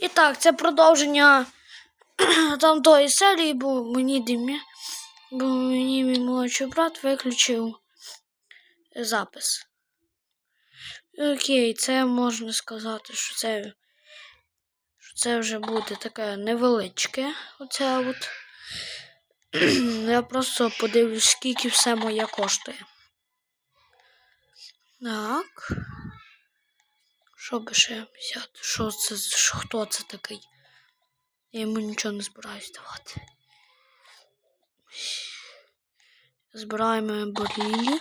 І так, це продовження там тої серії, бо мені Димі, бо мені мій молодший брат виключив запис. Окей, це можна сказати, що це, що це вже буде таке невеличке. Оце от. Я просто подивлюсь, скільки все моє коштує. Так. Що би ще взяти? Що це? Що, хто це такий? Я йому нічого не збираюсь давати. Збираємо борілі.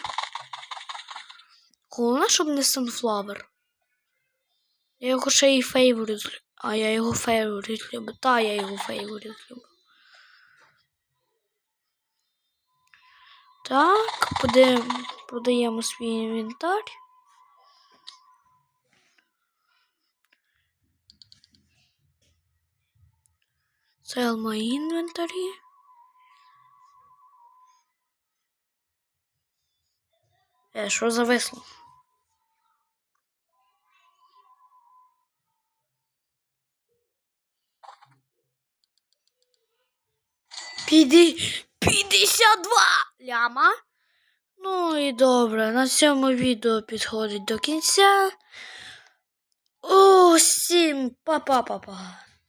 Головне, щоб не Sunflower. Я його ще і фейворит. А я його фейворит люблю. Та, я його фейворит люблю. Так, подаємо, свій інвентар. Sell my inventory. Е, що зависло? Піди... 52 ляма. Ну і добре, на цьому відео підходить до кінця. Усім па-па-па-па.